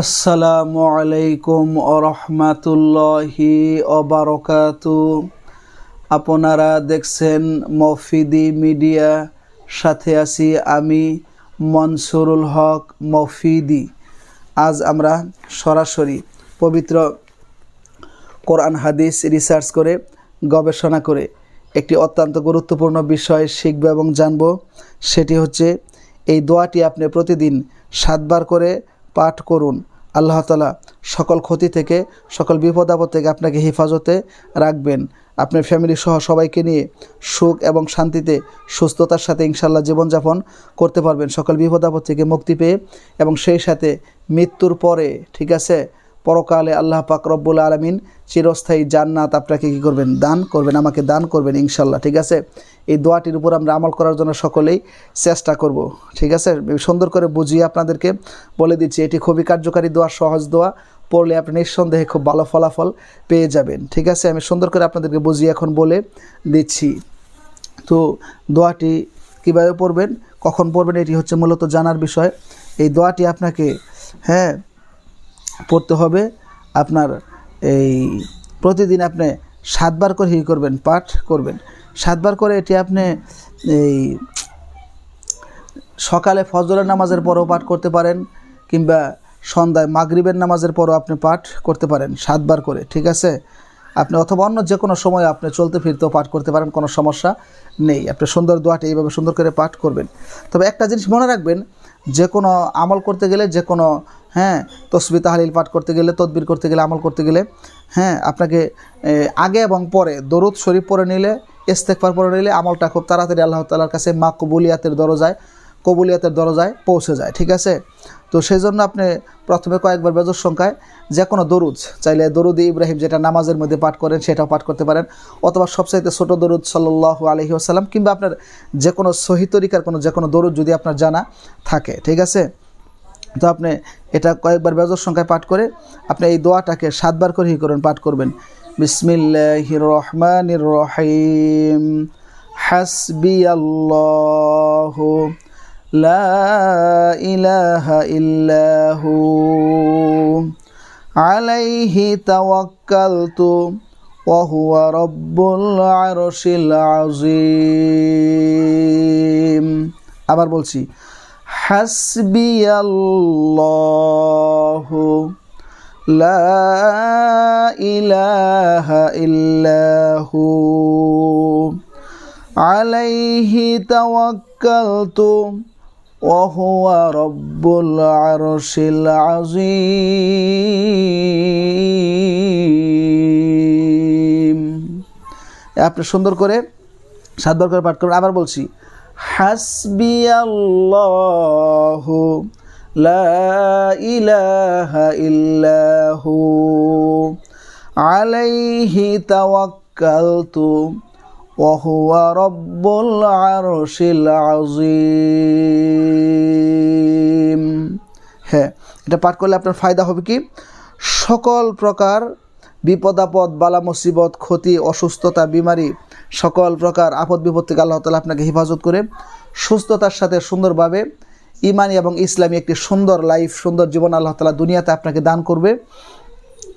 আসসালামু আলাইকুম রহমাতুল্লাহি অবারকাতু আপনারা দেখছেন মফিদি মিডিয়া, সাথে আছি আমি মনসুরুল হক মফিদি। আজ আমরা সরাসরি পবিত্র কোরআন হাদিস রিসার্চ করে, গবেষণা করে একটি অত্যন্ত গুরুত্বপূর্ণ বিষয় শিখব এবং জানব, সেটি হচ্ছে এই দোয়াটি আপনি প্রতিদিন সাতবার করে পাঠ করুন। আল্লাহ তালা সকল ক্ষতি থেকে, সকল বিপদ আপদ থেকে আপনাকে হেফাজতে রাখবেন। আপনার ফ্যামিলি সহ সবাইকে নিয়ে সুখ এবং শান্তিতে, সুস্থতার সাথে ইনশাল্লাহ জীবনযাপন করতে পারবেন। সকল বিপদ আপদ থেকে মুক্তি পেয়ে এবং সেই সাথে মৃত্যুর পরে, ঠিক আছে? পরকালে আল্লাহ পাক রব্বুল আলমিন চিরস্থায়ী জান্নাত আপনাকে কী করবেন? দান করবেন, আমাকে দান করবেন ইনশাল্লাহ ঠিক আছে? এই দোয়াটির উপর আমরা আমল করার জন্য সকলেই চেষ্টা করব, ঠিক আছে? সুন্দর করে বুঝিয়ে আপনাদেরকে বলে দিচ্ছি, এটি খুবই কার্যকারী দোয়া, সহজ দোয়া, পড়লে আপনি নিঃসন্দেহে খুব ভালো ফলাফল পেয়ে যাবেন, ঠিক আছে? আমি সুন্দর করে আপনাদেরকে বুঝিয়ে এখন বলে দিচ্ছি। তো দোয়াটি কীভাবে পড়বেন, কখন পড়বেন, এটি হচ্ছে মূলত জানার বিষয়। এই দোয়াটি আপনাকে হ্যাঁ পড়তে হবে। আপনার এই প্রতিদিন আপনি সাতবার করে ই করবেন, পাঠ করবেন। সাতবার করে এটি আপনি এই সকালে ফজরের নামাজের পরও পাঠ করতে পারেন, কিংবা সন্ধ্যায় মাগরিবের নামাজের পরও আপনি পাঠ করতে পারেন সাতবার করে, ঠিক আছে? আপনি অথবা অন্য যে কোনো সময় আপনি চলতে ফিরতেও পাঠ করতে পারেন, কোনো সমস্যা নেই। আপনি সুন্দর দোয়াটি এইভাবে সুন্দর করে পাঠ করবেন। তবে একটা জিনিস মনে রাখবেন যে কোনো আমল করতে গেলে যে কোনো হ্যাঁ তসবি তাহালিল পাঠ করতে গেলে, তদবির করতে গেলে, আমল করতে গেলে হ্যাঁ আপনাকে আগে এবং পরে দরুদ শরীফ পরে নিলে ইস্তেকবার পরে নিলে আমলটা খুব তাড়াতাড়ি আল্লাহ তালার কাছে মা কবুলিয়াতের দরজায় কবুলিয়াতের দরজায় পৌঁছে যায়। ঠিক আছে? তো সেই জন্য আপনি প্রথমে কয়েকবার বেজর সংখ্যায় যে কোনো দরুদ, চাইলে দরুদ ইব্রাহিম যেটা নামাজের মধ্যে পাঠ করেন সেটাও পাঠ করতে পারেন, অথবা সবচাইতে ছোটো দরুদ সাল্লাহ আলহি আসাল্লাম কিংবা আপনার যে কোনো সহি তরিকার কোনো যে কোনো দরুদ যদি আপনার জানা থাকে, ঠিক আছে? তো আপনি এটা কয়েকবার বেজর সংখ্যায় পাঠ করে আপনি এই দোয়াটাকে সাতবার করে ই করবেন পাঠ করবেন। বিসমিল্লাহির রহমানির রহিম। হাসবি আল্লাহ লা ইলাহা ইল্লাহু আলাইহি তাওয়াক্কালতু وهو رب العرش العظيم আবার বলছি হাসবি আল্লাহ লা ইলাহা ইল্লাহু আলাইহি তাওয়াক্কালতু وهو رب العرش العظيم আপনি সুন্দর করে সাতবার করে পাঠ করবেন আবার বলছি হাসবি আল্লাহ লা ইলাহা ইল্লাহু আলাইহি তাওয়াক্কালতু وهو رب العرش العظيم হ্যাঁ এটা পাঠ করলে আপনার ফায়দা হবে কি সকল প্রকার বিপদ আপদ বালা মুসিবত ক্ষতি অসুস্থতা বিমারি সকল প্রকার আপদ বিপদ থেকে আল্লাহ তালা আপনাকে হেফাজত করে সুস্থতার সাথে সুন্দরভাবে ইমানি এবং ইসলামী একটি সুন্দর লাইফ সুন্দর জীবন আল্লাহ তালা দুনিয়াতে আপনাকে দান করবে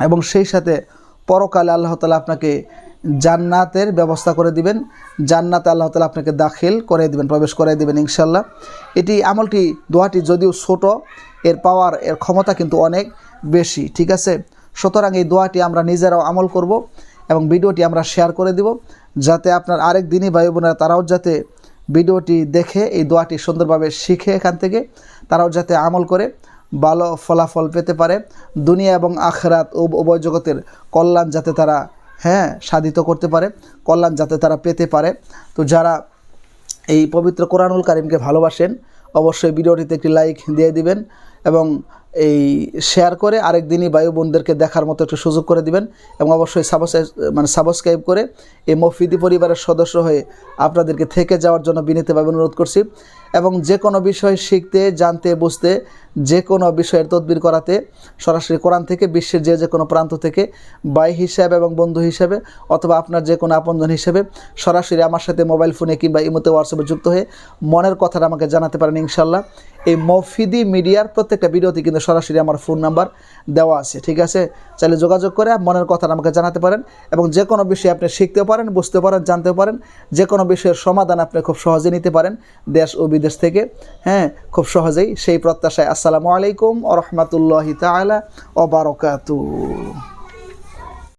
এবং সেই সাথে পরকালে আল্লাহ তালা আপনাকে জান্নাতের ব্যবস্থা করে দিবেন। জান্নাতে আল্লাহ তালা আপনাকে দাখিল করে দিবেন, প্রবেশ করে দিবেন ইনশাল্লাহ এটি আমলটি, দোয়াটি যদিও ছোট, এর পাওয়ার, এর ক্ষমতা কিন্তু অনেক বেশি, ঠিক আছে? সুতরাং এই দোয়াটি আমরা নিজেরাও আমল করব এবং ভিডিওটি আমরা শেয়ার করে দিব, যাতে আপনার আরেক দিনই ভাই বোনেরা তারাও যাতে ভিডিওটি দেখে, এই দোয়াটি সুন্দরভাবে শিখে এখান থেকে, তারাও যাতে আমল করে, ভালো ফলাফল পেতে পারে। দুনিয়া এবং আখরাত উভয় জগতের কল্যাণ যাতে তারা হ্যাঁ সাধিত করতে পারে, কল্যাণ যাতে তারা পেতে পারে। তো যারা এই পবিত্র কোরআনুল কারিমকে ভালোবাসেন, অবশ্যই ভিডিওটিতে একটি লাইক দিয়ে দিবেন এবং এই শেয়ার করে আরেক দিনই বায়ু বোনদেরকে দেখার মতো একটু সুযোগ করে দিবেন এবং অবশ্যই সাবস্ক্রাইব মানে সাবস্ক্রাইব করে এই মফিদি পরিবারের সদস্য হয়ে আপনাদেরকে থেকে যাওয়ার জন্য বিনীতভাবে অনুরোধ করছি। এবং যে কোনো বিষয় শিখতে, জানতে, বুঝতে, যে কোনো বিষয়ের তদবির করাতে সরাসরি কোরআন থেকে, বিশ্বের যে যে কোনো প্রান্ত থেকে, ভাই হিসাবে এবং বন্ধু হিসাবে অথবা আপনার যে কোনো আপনজন হিসেবে সরাসরি আমার সাথে মোবাইল ফোনে কিংবা ইমোতে হোয়াটসঅ্যাপে যুক্ত হয়ে মনের কথাটা আমাকে জানাতে পারেন ইনশাল্লাহ এই মফিদি মিডিয়ার প্রত্যেকটা ভিডিওতে কিন্তু সরাসরি আমার ফোন নাম্বার দেওয়া আছে, ঠিক আছে? চাইলে যোগাযোগ করে মনের কথাটা আমাকে জানাতে পারেন এবং যে কোনো বিষয়ে আপনি শিখতে পারেন বুঝতে পারেন জানতে পারেন। যে কোনো বিষয়ের সমাধান আপনি খুব সহজে নিতে পারেন। দেশ ও বিদেশ থেকে হ্যাঁ খুব সহজেই সেই প্রত্যাশায় আসসালামু আলাইকুম ও রহমতুল্লাহি তালা ও বারকাতু